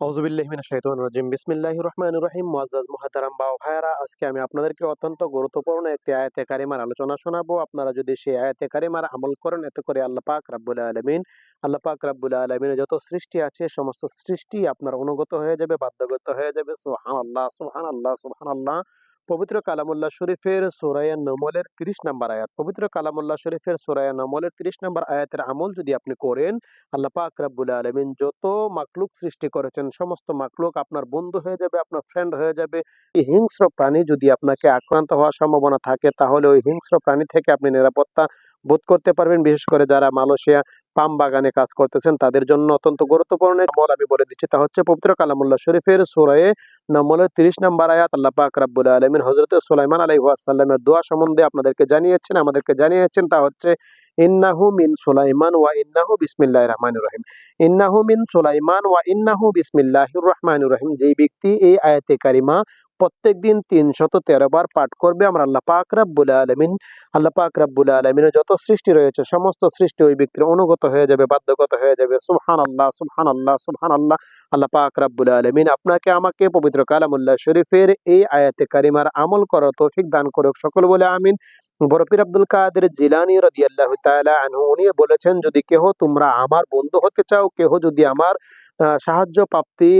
আলোচনা শোনাবো। আপনারা যদি সেই আমল করেন, এতে করে আল্লাহ আল্লাহ যত সৃষ্টি আছে, সমস্ত সৃষ্টি আপনার অনুগত হয়ে যাবে, বাধ্যগত হয়ে যাবে। সুবহানাল্লাহ সুবহানাল্লাহ সুবহানাল্লাহ। পবিত্র কালামুল্লাহ শরীফের সুরায়া নমলের তিরিশ নম্বর আয়াত। পবিত্র কালামুল্লাহ শরীফের সুরায়া নমলের তিরিশ নম্বর আয়াতের আমল যদি আপনি করেন, আল্লাহ পাক রাব্বুল আলামিন যত মাকলুক সৃষ্টি করেছেন, সমস্ত মাকলুক আপনার বন্ধু হয়ে যাবে, আপনার ফ্রেন্ড হয়ে যাবে। এই হিংস্র প্রাণী যদি আপনাকে আক্রান্ত হওয়ার সম্ভাবনা থাকে, তাহলে ওই হিংস্র প্রাণী থেকে আপনি নিরাপত্তা বোধ করতে পারবেন। বিশেষ করে যারা মালয়েশিয়া পাম বাগানে কাজ করতেছেন, তাদের জন্য অত্যন্ত গুরুত্বপূর্ণ আমল আমি বলে দিচ্ছি। তা হচ্ছে পবিত্র কালামুল্লাহ শরীফের সুরায়ে নম্বরের তিরিশ নম্বর আয়াত, আল্লাহ পাক রাব্বুল আলমিন হজরত সুলাইমান আলাইহাসাল্লামের দোয়া সম্বন্ধে আপনাদেরকে জানিয়েছেন, আমাদেরকে জানিয়েছেন। তা হচ্ছে ইন্নাহু মিন সুলাইমান ওয়া ইন্নাহু বিসমিল্লাহির রহমানির রহিম। ইন্নাহু মিন সুলাইমান ওয়া ইন্নাহু বিসমিল্লাহির রহমানির রহিম। যেই ব্যক্তি এই আয়াতে কারিমা প্রত্যেক দিন তিনশত তেরো বার পাঠ করবে, আমরা আল্লাহ পাক রাব্বুল আলমিন, আল্লাহ পাক রাব্বুল আলমিনের যত সৃষ্টি রয়েছে, সমস্ত সৃষ্টি ওই ব্যক্তির অনুগত হয়ে যাবে, বাধ্যগত হয়ে যাবে। সুবহান আল্লাহ সুবহান আল্লাহ সুবহান আল্লাহ আল্লাহ পাক রাব্বুল আলমিন আপনাকে, আমাকে পবিত্র কালামুল্লাহ শরীফের এই আয়াতে কারিমার আমল করার তৌফিক দান করুক। সকল বলে আমিন। বরফির আব্দুল কাদের জিলানি রাদিয়াল্লাহু আল্লাহ আনহু, উনি বলেছেন, যদি কেহ তোমরা আমার বন্ধু হতে চাও, কেহ যদি আমার সাহায্য প্রাপ্তি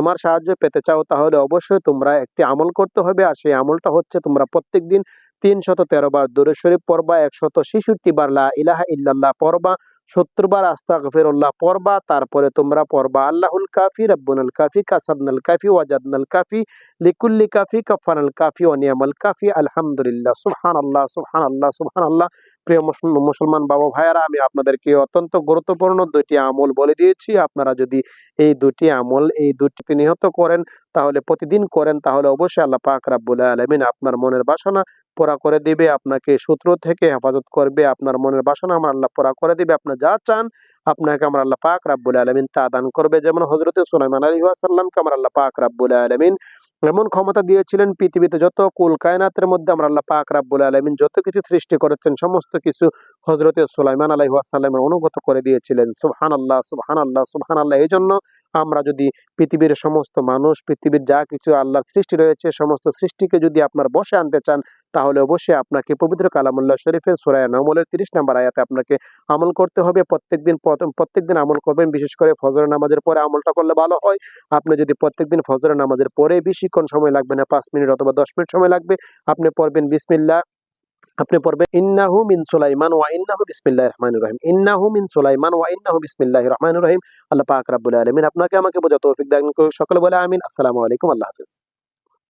আমার সাহায্য পেতে চাও, তাহলে অবশ্যই তোমরা একটি আমল করতে হবে। আর সেই আমলটা হচ্ছে, তোমরা প্রত্যেক দিন তিনশত তেরো বার দূরে শরীফ পড়বা, একশত ছেষট্টি বার লা ইলাহা ইল্লাল্লাহ পড়বা। সত্তর বার আস্তাগফিরুল্লাহ পড়বা, তারপরে তোমরা পড়বা, আল্লাহুল কাফি, রব্বুনাল কাফি কাসাদনাল কাফি, ওয়াজাদনাল কাফি, লিকুল্লি কাফি কাফানাল কাফি ওয়ানিয়ামাল কাফি, আলহামদুলিল্লাহ, সুবহানাল্লাহ সুবহানাল্লাহ সুবহানাল্লাহ। প্রিয় মুসলমান বাবা ভাইয়ারা, আমি আপনাদেরকে অত্যন্ত গুরুত্বপূর্ণ দুইটি আমল বলে দিয়েছি। আপনারা যদি এই দুটি আমল, এই দুটি নিহত করেন, তাহলে প্রতিদিন করেন, তাহলে অবশ্যই আল্লাহ পাক রাব্বুল আলামিন আপনার মনের বাসনা পুরা করে দিবে, আপনাকে সূত্র থেকে হেফাজত করবে, আপনার মনের বাসনা আমার আল্লাহ পুরা করে দিবে, আপনি যা চান, আপনাকে আমার আল্লাহ পাক রাব্বুল আলামিন তা দান করবে। যেমন হযরতে সুলাইমান আলাইহিস সালামকে আমার আল্লাহ পাক রাব্বুল আলামিন এমন ক্ষমতা দিয়েছিলেন পৃথিবীতে যত কুল কায়নাতের মধ্যে আমরা আল্লাহ পাক রাব্বুল আলমিন যত কিছু সৃষ্টি করেছেন, সমস্ত কিছু হজরত সুলাইমান আলাইহাসাল্লামের অনুগত করে দিয়েছিলেন। সুবহানাল্লাহ সুহান আল্লাহ এই জন্য আমরা যদি পৃথিবীর সমস্ত মানুষ, পৃথিবীর যা কিছু আল্লাহর সৃষ্টি রয়েছে, সমস্ত সৃষ্টিকে যদি আপনার বসে আনতে চান, তাহলে অবশ্যই আপনাকে পবিত্র কালামুল্লাহ শরীফের সুরায় নমলের তিরিশ নাম্বার আয়াতে আপনাকে আমল করতে হবে। প্রত্যেকদিন প্রত্যেকদিন আমল করবেন, বিশেষ করে ফজর নামাজের পরে আমলটা করলে ভালো হয়। আপনি যদি প্রত্যেকদিন ফজর নামাজের পরে বেশিক্ষণ সময় লাগবে না, পাঁচ মিনিট অথবা দশ মিনিট সময় লাগবে, আপনি পড়বেন বিসমিল্লা আপনি পড়বেন, ইন্নাহু মিন সুলাইমান ওয়া ইন্নাহু বিসমিল্লাহির রহমানির রহিম। ইন্নাহু মিন সুলাইমান ওয়া ইন্নাহু বিসমিল্লাহির রহমানির রহিম। আল্লাহ পাক রাব্বুল আলামিন আপনাকে আমাকে বোঝা তৌফিক দান করুন সকলে বলে আমিন। আসসালামু আলাইকুম। আল্লাহ হাফেজ।